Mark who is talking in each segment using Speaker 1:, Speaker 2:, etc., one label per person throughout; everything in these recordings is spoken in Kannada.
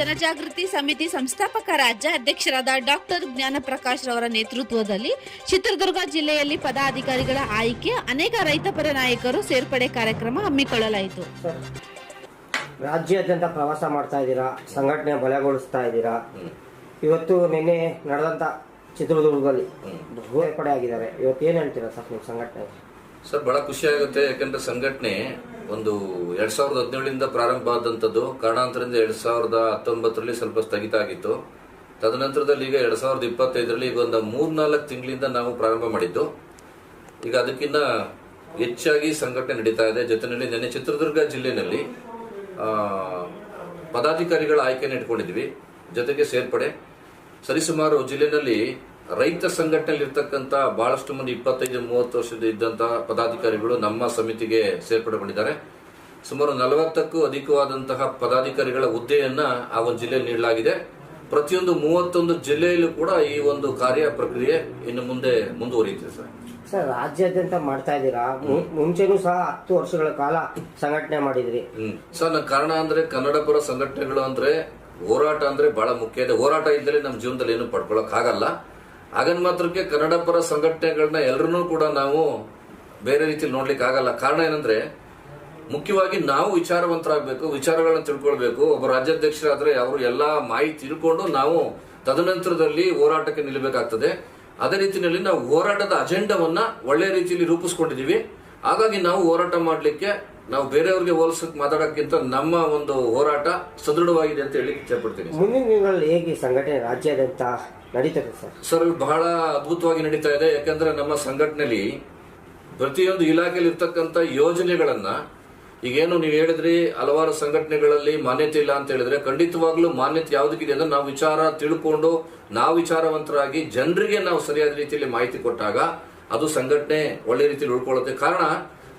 Speaker 1: ಜನಜಾಗೃತಿ ಸಮಿತಿ ಸಂಸ್ಥಾಪಕ ರಾಜ್ಯ ಅಧ್ಯಕ್ಷರಾದ ಡಾಕ್ಟರ್ ಜ್ಞಾನಪ್ರಕಾಶ್ ರವರ ನೇತೃತ್ವದಲ್ಲಿ ಚಿತ್ರದುರ್ಗ ಜಿಲ್ಲೆಯಲ್ಲಿ ಪದಾಧಿಕಾರಿಗಳ ಆಯ್ಕೆ ಅನೇಕ ರೈತಪರ ನಾಯಕರು ಸೇರ್ಪಡೆ ಕಾರ್ಯಕ್ರಮ ಹಮ್ಮಿಕೊಳ್ಳಲಾಯಿತು.
Speaker 2: ಸರ್ ರಾಜ್ಯಾದ್ಯಂತ ಪ್ರವಾಸ ಮಾಡ್ತಾ ಇದ್ದೀರಾ ಸಂಘಟನೆ ಬಲಗೊಳಿಸ್ತಾ ಇದ್ದೀರಾ? ಇವತ್ತು ನಿನ್ನೆ ನಡೆದಂತ ಚಿತ್ರದುರ್ಗದಲ್ಲಿ ಸೇರ್ಪಡೆ ಆಗಿದ್ದಾರೆ. ಇವತ್ತು ಏನ್ ಹೇಳ್ತೀರಾ ಸರ್ ನಿಮ್ಮ ಸಂಘಟನೆ?
Speaker 3: ಸರ್ ಬಹಳ ಖುಷಿ ಆಗುತ್ತೆ ಯಾಕಂದ್ರೆ ಸಂಘಟನೆ ಒಂದು ಎರಡ್ ಸಾವಿರದ ಹದಿನೇಳರಿಂದ ಪ್ರಾರಂಭ ಆದಂಥದ್ದು ಕಾರಣಾಂತರದಿಂದ ಎರಡ್ ಸಾವಿರದ ಹತ್ತೊಂಬತ್ತರಲ್ಲಿ ಸ್ವಲ್ಪ ಸ್ಥಗಿತ ಆಗಿತ್ತು. ತದನಂತರದಲ್ಲಿ ಈಗ ಎರಡ್ ಸಾವಿರದ ಇಪ್ಪತ್ತೈದರಲ್ಲಿ ಈಗ ಒಂದು ಮೂರ್ನಾಲ್ಕು ತಿಂಗಳಿಂದ ನಾವು ಪ್ರಾರಂಭ ಮಾಡಿದ್ದು. ಈಗ ಅದಕ್ಕಿಂತ ಹೆಚ್ಚಾಗಿ ಸಂಘಟನೆ ನಡೀತಾ ಇದೆ. ಜೊತೆಯಲ್ಲಿ ನಿನ್ನೆ ಚಿತ್ರದುರ್ಗ ಜಿಲ್ಲೆಯಲ್ಲಿ ಪದಾಧಿಕಾರಿಗಳ ಆಯ್ಕೆಯನ್ನು ಇಟ್ಕೊಂಡಿದ್ವಿ. ಜೊತೆಗೆ ಸೇರ್ಪಡೆ. ಸರಿಸುಮಾರು ಜಿಲ್ಲೆನಲ್ಲಿ ರೈತ ಸಂಘಟನೆಯಲ್ಲಿ ಇರ್ತಕ್ಕಂಥ ಬಹಳಷ್ಟು ಮಂದಿ ಇಪ್ಪತ್ತೈದು ಮೂವತ್ತು ವರ್ಷದ ಇದ್ದಂತಹ ಪದಾಧಿಕಾರಿಗಳು ನಮ್ಮ ಸಮಿತಿಗೆ ಸೇರ್ಪಡೆಗೊಂಡಿದ್ದಾರೆ. ಸುಮಾರು ನಲವತ್ತಕ್ಕೂ ಅಧಿಕವಾದಂತಹ ಪದಾಧಿಕಾರಿಗಳ ಹುದ್ದೆಯನ್ನ ಆ ಒಂದು ಜಿಲ್ಲೆಯಲ್ಲಿ ನೀಡಲಾಗಿದೆ. ಪ್ರತಿಯೊಂದು ಮೂವತ್ತೊಂದು ಜಿಲ್ಲೆಯಲ್ಲೂ ಕೂಡ ಈ ಒಂದು ಕಾರ್ಯ ಪ್ರಕ್ರಿಯೆ ಇನ್ನು ಮುಂದೆ ಮುಂದುವರಿಯುತ್ತೆ ಸರ್.
Speaker 2: ಸರ್ ರಾಜ್ಯಾದ್ಯಂತ ಮಾಡ್ತಾ ಇದ್ದೀರಾ? ಮುಂಚೆನೂ ಸಹ ಹತ್ತು ವರ್ಷಗಳ ಕಾಲ ಸಂಘಟನೆ ಮಾಡಿದ್ರಿ.
Speaker 3: ಸರ್ ನನ್ನ ಕಾರಣ ಅಂದ್ರೆ ಕನ್ನಡ ಪರ ಸಂಘಟನೆಗಳು ಅಂದ್ರೆ ಹೋರಾಟ ಅಂದ್ರೆ ಬಹಳ ಮುಖ್ಯ ಇದೆ. ಹೋರಾಟ ಇದ್ದರೆ ನಮ್ಮ ಜೀವನದಲ್ಲಿ ಏನು ಪಡ್ಕೊಳಕ್ ಆಗಲ್ಲ ಹಾಗನ್ ಮಾತ್ರಕ್ಕೆ ಕನ್ನಡ ಪರ ಸಂಘಟನೆಗಳನ್ನ ಎಲ್ಲರನ್ನೂ ಕೂಡ ನಾವು ಬೇರೆ ರೀತಿಯಲ್ಲಿ ನೋಡ್ಲಿಕ್ಕೆ ಆಗಲ್ಲ. ಕಾರಣ ಏನಂದ್ರೆ, ಮುಖ್ಯವಾಗಿ ನಾವು ವಿಚಾರವಂತರಾಗಬೇಕು, ವಿಚಾರಗಳನ್ನ ತಿಳ್ಕೊಳ್ಬೇಕು. ಒಬ್ಬ ರಾಜ್ಯಾಧ್ಯಕ್ಷರಾದ್ರೆ ಅವರು ಎಲ್ಲಾ ಮಾಹಿತಿ ತಿಳ್ಕೊಂಡು ನಾವು ತದನಂತರದಲ್ಲಿ ಹೋರಾಟಕ್ಕೆ ನಿಲ್ಲಬೇಕಾಗ್ತದೆ. ಅದೇ ರೀತಿಯಲ್ಲಿ ನಾವು ಹೋರಾಟದ ಅಜೆಂಡವನ್ನ ಒಳ್ಳೆ ರೀತಿಯಲ್ಲಿ ರೂಪಿಸ್ಕೊಂಡಿದೀವಿ ಹಾಗಾಗಿ ನಾವು ಹೋರಾಟ ಮಾಡ್ಲಿಕ್ಕೆ ನಾವು ಬೇರೆಯವ್ರಿಗೆ ಹೋಲಿಸಕ್ ಮಾತಾಡೋಕ್ಕಿಂತ ನಮ್ಮ ಒಂದು ಹೋರಾಟ ಸದೃಢವಾಗಿದೆ ಅಂತ ಹೇಳಿ ಇಚ್ಛಪಡ್ತೀನಿ
Speaker 2: ಮುಂದಿನ ದಿನಗಳಲ್ಲಿ ಹೇಗೆ ಸಂಘಟನೆ ರಾಜ್ಯಾದ್ಯಂತ ನಡೀತದೆ ಸರ್?
Speaker 3: ಸರ್ ಬಹಳ ಅದ್ಭುತವಾಗಿ ನಡೀತಾ ಇದೆ. ಯಾಕಂದ್ರೆ ನಮ್ಮ ಸಂಘಟನೆಯಲ್ಲಿ ಪ್ರತಿಯೊಂದು ಇಲಾಖೆಯಲ್ಲಿ ಇರ್ತಕ್ಕಂಥ ಯೋಜನೆಗಳನ್ನ ಈಗೇನು ನೀವು ಹೇಳಿದ್ರಿ ಹಲವಾರು ಸಂಘಟನೆಗಳಲ್ಲಿ ಮಾನ್ಯತೆ ಇಲ್ಲ ಅಂತ ಹೇಳಿದ್ರೆ ಖಂಡಿತವಾಗ್ಲೂ ಮಾನ್ಯತೆ ಯಾವ್ದಕ್ಕಿದೆ ಅಂದ್ರೆ ನಾವು ವಿಚಾರ ತಿಳ್ಕೊಂಡು ನಾವು ವಿಚಾರವಂತರಾಗಿ ಜನರಿಗೆ ನಾವು ಸರಿಯಾದ ರೀತಿಯಲ್ಲಿ ಮಾಹಿತಿ ಕೊಟ್ಟಾಗ ಅದು ಸಂಘಟನೆ ಒಳ್ಳೆ ರೀತಿಯಲ್ಲಿ ಉಳ್ಕೊಳ್ಳುತ್ತೆ. ಕಾರಣ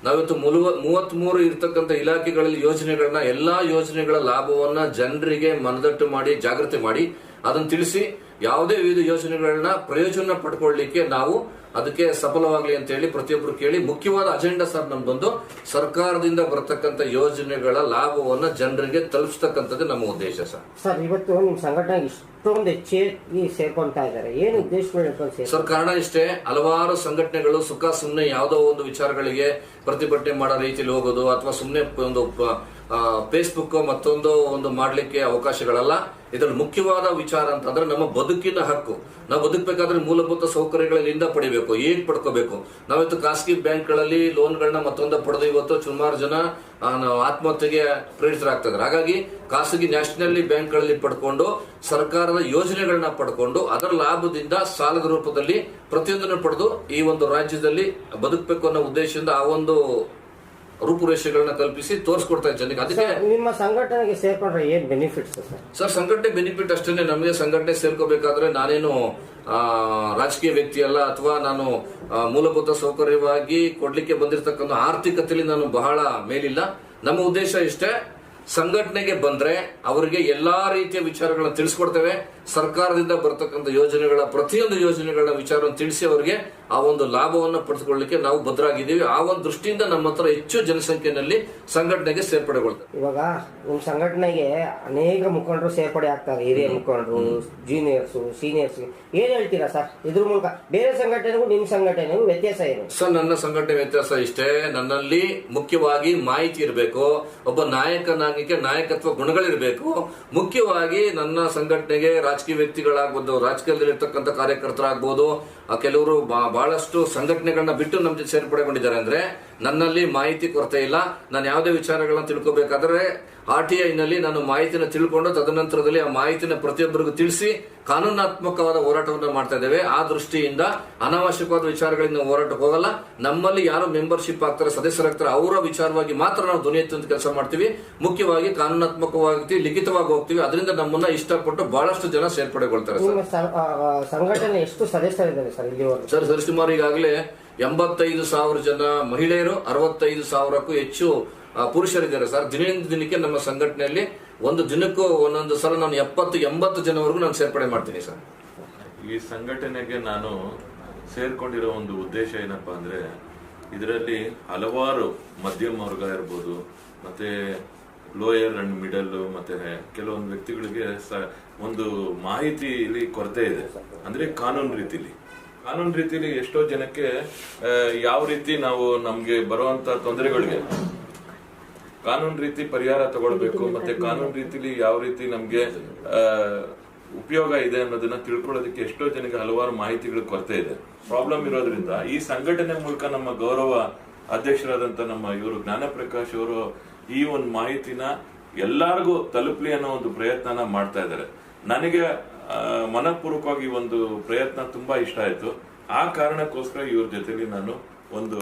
Speaker 3: ನಾವಿವತ್ತು ಮುಲುವ, ಮೂವತ್ಮೂರು ಇರ್ತಕ್ಕಂಥ ಇಲಾಖೆಗಳಲ್ಲಿ ಯೋಜನೆಗಳನ್ನ, ಎಲ್ಲಾ ಯೋಜನೆಗಳ ಲಾಭವನ್ನ ಜನರಿಗೆ ಮನದಟ್ಟು ಮಾಡಿ, ಜಾಗೃತಿ ಮಾಡಿ, ಅದನ್ನು ತಿಳಿಸಿ ಯಾವುದೇ ವಿವಿಧ ಯೋಜನೆಗಳನ್ನ ಪ್ರಯೋಜನ ಪಡ್ಕೊಳ್ಳಿಕ್ಕೆ ನಾವು ಅದಕ್ಕೆ ಸಫಲವಾಗಲಿ ಅಂತ ಹೇಳಿ ಪ್ರತಿಯೊಬ್ಬರು ಕೇಳಿ ಮುಖ್ಯವಾದ ಅಜೆಂಡಾ ಸರ್ ಬಂದು ಸರ್ಕಾರದಿಂದ ಬರತಕ್ಕಂತ ಯೋಜನೆಗಳ ಲಾಭವನ್ನ ಜನರಿಗೆ ತಲುಪಿಸ್ತಕ್ಕಂಥದ್ದು ನಮ್ಮ ಉದ್ದೇಶ ಸರ್.
Speaker 2: ಸರ್ ಇವತ್ತು ನಿಮ್ಮ ಸಂಘಟನೆ ಇಷ್ಟೊಂದು ಸೇರ್ಕೊಂತಾ ಇದ್ದಾರೆ. ಏನು ಉದ್ದೇಶಗಳು ಇಟ್ಕೊಂಡು ಸರ್
Speaker 3: ಕಾರಣ ಇಷ್ಟೇ ಹಲವಾರು ಸಂಘಟನೆಗಳು ಸುಖ ಸುಮ್ಮನೆ ಯಾವುದೋ ಒಂದು ವಿಚಾರಗಳಿಗೆ ಪ್ರತಿಭಟನೆ ಮಾಡೋ ರೀತಿಯಲ್ಲಿ ಹೋಗೋದು ಅಥವಾ ಸುಮ್ಮನೆ ಒಂದು ಫೇಸ್ಬುಕ್ ಮತ್ತೊಂದು ಒಂದು ಮಾಡಲಿಕ್ಕೆ ಅವಕಾಶಗಳಲ್ಲ. ಇದರಲ್ಲಿ ಮುಖ್ಯವಾದ ವಿಚಾರ ಅಂತಂದ್ರೆ ನಮ್ಮ ಬದುಕಿನ ಹಕ್ಕು. ನಾವು ಬದುಕಬೇಕಾದ್ರೆ ಮೂಲಭೂತ ಸೌಕರ್ಯಗಳಿಂದ ಪಡಿಬೇಕು. ಏನ್ ಪಡ್ಕೋಬೇಕು? ನಾವಿತ್ತು ಖಾಸಗಿ ಬ್ಯಾಂಕ್ಗಳಲ್ಲಿ ಲೋನ್ಗಳನ್ನ ಮತ್ತೊಂದು ಪಡೆದು ಇವತ್ತು ಸುಮಾರು ಜನ ಆತ್ಮಹತ್ಯೆಗೆ ಪ್ರೇರಿತರಾಗ್ತಿದ್ದಾರೆ. ಹಾಗಾಗಿ ಖಾಸಗಿ ನ್ಯಾಷನಲಿ ಬ್ಯಾಂಕ್ಗಳಲ್ಲಿ ಪಡ್ಕೊಂಡು, ಸರ್ಕಾರದ ಯೋಜನೆಗಳನ್ನ ಪಡ್ಕೊಂಡು, ಅದರ ಲಾಭದಿಂದ ಸಾಲದ ರೂಪದಲ್ಲಿ ಪ್ರತಿಯೊಂದನ್ನು ಪಡೆದು ಈ ಒಂದು ರಾಜ್ಯದಲ್ಲಿ ಬದುಕಬೇಕು ಅನ್ನೋ ಉದ್ದೇಶದಿಂದ ಆ ಒಂದು ರೂಪುರೇಷೆಗಳನ್ನ ಕಲ್ಪಿಸಿ ತೋರಿಸ್ಕೊಡ್ತಾ ಜನಕ್ಕೆ. ಅದಕ್ಕೆ
Speaker 2: ನಿಮ್ಮ ಸಂಘಟನೆಗೆ ಸೇರ್ಕೊಂಡ್ರೆ ಏನ್ ಬೆನಿಫಿಟ್ಸ್ ಸರ್?
Speaker 3: ಸರ್ ಸಂಘಟನೆ ಬೆನಿಫಿಟ್ ಅಷ್ಟೇನೇ. ನಮಗೆ ಸಂಘಟನೆ ಸೇರ್ಕೋಬೇಕಾದ್ರೆ ನಾನೇನು ಆ, ರಾಜಕೀಯ ವ್ಯಕ್ತಿ ಅಲ್ಲ ಅಥವಾ ನಾನು ಮೂಲಭೂತ ಸೌಕರ್ಯವಾಗಿ ಕೊಡ್ಲಿಕ್ಕೆ ಬಂದಿರತಕ್ಕಂಥ ಆರ್ಥಿಕತೆಯಲ್ಲಿ ನಾನು ಬಹಳ ಮೇಲಿಲ್ಲ. ನಮ್ಮ ಉದ್ದೇಶ ಇಷ್ಟೇ ಸಂಘಟನೆಗೆ ಬಂದ್ರೆ ಅವರಿಗೆ ಎಲ್ಲಾ ರೀತಿಯ ವಿಚಾರಗಳನ್ನ ತಿಳಿಸ್ಕೊಡ್ತೇವೆ. ಸರ್ಕಾರದಿಂದ ಬರತಕ್ಕಂಥ ಯೋಜನೆಗಳ ಪ್ರತಿಯೊಂದು ಯೋಜನೆಗಳ ವಿಚಾರವನ್ನು ತಿಳಿಸಿ ಅವರಿಗೆ ಆ ಒಂದು ಲಾಭವನ್ನು ಪಡೆದುಕೊಳ್ಳಲಿಕ್ಕೆ ನಾವು ಭದ್ರಾಗಿದ್ದೀವಿ. ಆ ಒಂದು ದೃಷ್ಟಿಯಿಂದ ನಮ್ಮ ಹತ್ರ ಹೆಚ್ಚು ಜನಸಂಖ್ಯೆಯಲ್ಲಿ ಸಂಘಟನೆಗೆ ಸೇರ್ಪಡೆಗೊಳ್ತಾರೆ
Speaker 2: ಇವಾಗ ನಿಮ್ಮ ಸಂಘಟನೆಗೆ ಅನೇಕ ಮುಖಂಡರು ಸೇರ್ಪಡೆ ಆಗ್ತಾರೆ. ಹಿರಿಯ ಮುಖಂಡರು ಜೂನಿಯರ್ಸ್ ಸೀನಿಯರ್ಸ್ ಏನ್ ಹೇಳ್ತೀರಾ ಸರ್? ಇದ್ರ ಮೂಲಕ ಬೇರೆ ಸಂಘಟನೆಗೂ ನಿಮ್ಮ ಸಂಘಟನೆಗೂ ವ್ಯತ್ಯಾಸ ಏನು?
Speaker 3: ಸರ್ ನನ್ನ ಸಂಘಟನೆ ವ್ಯತ್ಯಾಸ ಇಷ್ಟೇ. ನನ್ನಲ್ಲಿ ಮುಖ್ಯವಾಗಿ ಮಾಹಿತಿ ಇರಬೇಕು. ಒಬ್ಬ ನಾಯಕನಾಗಿಕ್ಕೆ ನಾಯಕತ್ವ ಗುಣಗಳಿರಬೇಕು. ಮುಖ್ಯವಾಗಿ ನನ್ನ ಸಂಘಟನೆಗೆ ರಾಜಕೀಯ ವ್ಯಕ್ತಿಗಳಾಗ್ಬೋದು ರಾಜಕೀಯದಲ್ಲಿ ಇರ್ತಕ್ಕಂಥ ಕಾರ್ಯಕರ್ತರಾಗ್ಬೋದು ಕೆಲವರು ಬಹಳಷ್ಟು ಸಂಘಟನೆಗಳನ್ನ ಬಿಟ್ಟು ನಮ್ಮ ಜೊತೆ ಸೇರ್ಪಡೆಗೊಂಡಿದ್ದಾರೆ. ಅಂದ್ರೆ ನನ್ನಲ್ಲಿ ಮಾಹಿತಿ ಕೊರತೆ ಇಲ್ಲ. ನಾನು ಯಾವುದೇ ವಿಚಾರಗಳನ್ನ ತಿಳ್ಕೊಬೇಕಾದ್ರೆ ಆರ್ ಟಿ ಐನಲ್ಲಿ ನಾನು ಮಾಹಿತಿನ ತಿಳ್ಕೊಂಡು ತದನಂತರದಲ್ಲಿ ಆ ಮಾಹಿತಿನ ಪ್ರತಿಯೊಬ್ಬರಿಗೂ ತಿಳಿಸಿ ಕಾನೂನಾತ್ಮಕವಾದ ಹೋರಾಟವನ್ನು ಮಾಡ್ತಾ ಇದ್ದೇವೆ. ಆ ದೃಷ್ಟಿಯಿಂದ ಅನಾವಶ್ಯಕವಾದ ವಿಚಾರಗಳಿಂದ ಹೋರಾಟಕ್ಕೆ ಹೋಗಲ್ಲ. ನಮ್ಮಲ್ಲಿ ಯಾರು ಮೆಂಬರ್ಶಿಪ್ ಆಗ್ತಾರೆ ಸದಸ್ಯರಾಗ್ತಾರೆ ಅವರ ವಿಚಾರವಾಗಿ ಮಾತ್ರ ನಾವು ಧ್ವನಿ ಎತ್ತುವಂತ ಕೆಲಸ ಮಾಡ್ತೀವಿ. ಮುಖ್ಯವಾಗಿ ಕಾನೂನಾತ್ಮಕವಾಗಿ ಲಿಖಿತವಾಗಿ ಹೋಗ್ತೀವಿ. ಅದರಿಂದ ನಮ್ಮನ್ನ ಇಷ್ಟಪಟ್ಟು ಬಹಳಷ್ಟು ಜನ ಸೇರ್ಪಡೆಗೊಳ್ತಾರೆ
Speaker 2: ಸಂಘಟನೆ ಎಷ್ಟು ಸದಸ್ಯರಿದ್ದಾರೆ ಸರ್
Speaker 3: ಸರ್ ಸರಿಸುಮಾರು ಈಗಾಗಲೇ ಎಂಬತ್ತೈದು ಸಾವಿರ ಜನ ಮಹಿಳೆಯರು ಅರವತ್ತೈದು ಸಾವಿರಕ್ಕೂ ಹೆಚ್ಚು ಪುರುಷರಿದ್ದಾರೆ ಸರ್. ದಿನದಿಂದ ದಿನಕ್ಕೆ ನಮ್ಮ ಸಂಘಟನೆಯಲ್ಲಿ ಒಂದು ದಿನಕ್ಕೂ ಒಂದೊಂದು ಸಲ ನಾನು ಎಪ್ಪತ್ತು, ಎಂಬತ್ತು ಜನವರೆಗೂ ನಾನು ಸೇರ್ಪಡೆ ಮಾಡ್ತೀನಿ ಸರ್.
Speaker 4: ಈ ಸಂಘಟನೆಗೆ ನಾನು ಸೇರ್ಕೊಂಡಿರೋ ಒಂದು ಉದ್ದೇಶ ಏನಪ್ಪಾ ಅಂದ್ರೆ, ಇದರಲ್ಲಿ ಹಲವಾರು ಮಧ್ಯಮ ವರ್ಗ ಇರ್ಬೋದು, ಮತ್ತೆ ಲೋಯರ್ ಅಂಡ್ ಮಿಡಲ್ ಮತ್ತೆ ಕೆಲವೊಂದು ವ್ಯಕ್ತಿಗಳಿಗೆ ಒಂದು ಮಾಹಿತಿಲಿ ಕೊರತೆ ಇದೆ. ಅಂದ್ರೆ ಕಾನೂನು ರೀತಿಲಿ. ಕಾನೂನು ರೀತಿಲಿ ಎಷ್ಟೋ ಜನಕ್ಕೆ ಯಾವ ರೀತಿ ನಾವು ನಮ್ಗೆ ಬರುವಂತ ತೊಂದರೆಗಳಿಗೆ ಕಾನೂನು ರೀತಿ ಪರಿಹಾರ ತಗೊಳ್ಬೇಕು ಮತ್ತೆ ಕಾನೂನು ರೀತಿಲಿ ಯಾವ ರೀತಿ ನಮ್ಗೆ ಉಪಯೋಗ ಇದೆ ಅನ್ನೋದನ್ನ ತಿಳ್ಕೊಳ್ಳೋದಕ್ಕೆ ಎಷ್ಟೋ ಜನಕ್ಕೆ ಹಲವಾರು ಮಾಹಿತಿಗಳ ಕೊರತೆ ಇದೆ. ಪ್ರಾಬ್ಲಮ್ ಇರೋದ್ರಿಂದ ಈ ಸಂಘಟನೆ ಮೂಲಕ ನಮ್ಮ ಗೌರವ ಅಧ್ಯಕ್ಷರಾದಂತ ನಮ್ಮ ಇವರು ಜ್ಞಾನಪ್ರಕಾಶ್ ಅವರು ಈ ಒಂದು ಮಾಹಿತಿನ ಎಲ್ಲಾರ್ಗೂ ತಲುಪಲಿ ಅನ್ನೋ ಒಂದು ಪ್ರಯತ್ನನ ಮಾಡ್ತಾ ಇದ್ದಾರೆ. ನನಗೆ ಮನಪೂರ್ವಕವಾಗಿ ಒಂದು ಪ್ರಯತ್ನ ತುಂಬಾ ಇಷ್ಟ ಆಯ್ತು. ಆ ಕಾರಣಕ್ಕೋಸ್ಕರ ಇವ್ರ ಜೊತೆಲಿ ನಾನು ಒಂದು